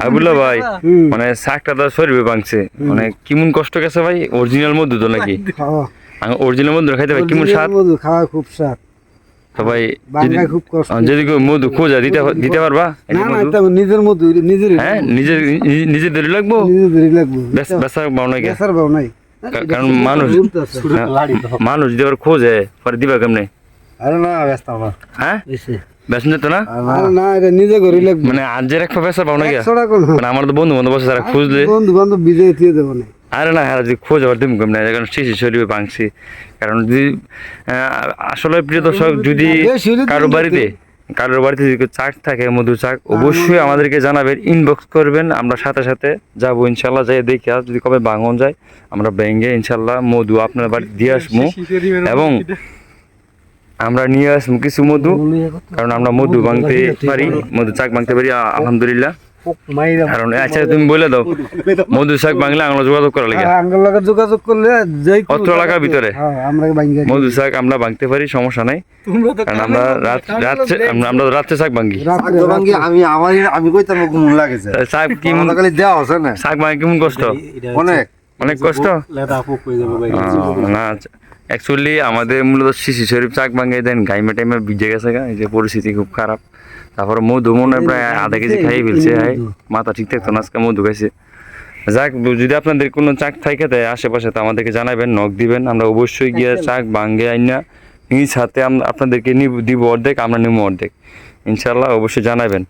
আবুল্লা ভাই হুম। মানে শাকটা তো শরীরে ভাঙছে। মানে কেমন কষ্ট গেছে ভাই অরিজিনাল মধু তো নাকি? অরিজিনাল মধু খাইতে ভাই কেমন স্বাদ? মধু খাওয়া খুব স্বাদ। তো ভাই যদি বাংলায় খুব কষ্ট। যদি কেউ মধু খোঁজা দিতে দিতে পারবা? এই যে না না মধু? এটা নিজের মধু নিজের হ্যাঁ নিজে নিজে ধরে লাগবো? নিজের ধরে লাগবে। বেশ বেসার পাও নাকি বেসার ভাও নাই। কারণ মানুষ হ্যাঁ, মানুষ খোঁজে পরে দিবা কেমনে? আরে না ব্যস্ত না হ্যাঁ? বেসন যেত না? না এটা নিজে ঘরে লাগবে মানে আজ বেসা পাও না মানে আমার তো বন্ধু বান্ধব আছে তারা খুঁজলে। বন্ধু বান্ধব বিজয় দিয়ে দেবো না। আরে না হ্যাঁ যদি খোঁজ আবার তুমি কেমনে? কারণ শিশি শরীরে ভাঙছি। কারণ যদি আহ, আসলে প্রিয় দর্শক যদি কারও বাড়িতে কারোর বাড়িতে যদি চাক থাকে মধু চাক অবশ্যই আমাদেরকে জানাবেন ইনবক্স করবেন। আমরা সাথে সাথে যাব ইনশাল্লাহ যাই দেখি আর যদি কবে ভাঙন যায় আমরা ব্যাঙ্গে ইনশাল্লাহ মধু আপনার বাড়ি দিয়ে আসব। এবং আমরা নিয়ে আসব কিছু মধু কারণ আমরা মধু ভাঙতে পারি মধু চাক ভাঙতে পারি আলহামদুলিল্লাহ। কারণ আচ্ছা তুমি বলে দাও মধু শাক বাংলা আমরা যোগাযোগ করা লাগে। যোগাযোগ করলে যাই অত্র এলাকার ভিতরে? হ্যাঁ মধু শাক আমরা ভাঙতে পারি সমস্যা নাই। কারণ আমরা রাত আমরা শাক ভাঙি। আমি আমার আমি কইতাম শাক কি খালি দেওয়া আছে না। শাক ভাঙা কেমন কষ্ট? অনেক। অনেক কষ্ট? না অ্যাকচুয়ালি আমাদের মূলত শিশি শরীফ চাক ভাঙে দেন গাইমে টাইমে ভিজে গেছে গা। এই যে পরিস্থিতি খুব খারাপ। তারপরে মধু মনে প্রায় আধা কেজি খাইয়ে ফেলছে মাথা ঠিক থাকতো না আজকে মধু খাইছে। যাক যদি আপনাদের কোনো চাক থাকে তাই আশেপাশে তো আমাদেরকে জানাবেন নখ দিবেন। আমরা অবশ্যই গিয়ে চাক ভাঙ্গে আইনা। নিজ হাতে আমরা আপনাদেরকে নিব দিব অর্ধেক আমরা নিব অর্ধেক। ইনশাল্লাহ অবশ্যই জানাবেন।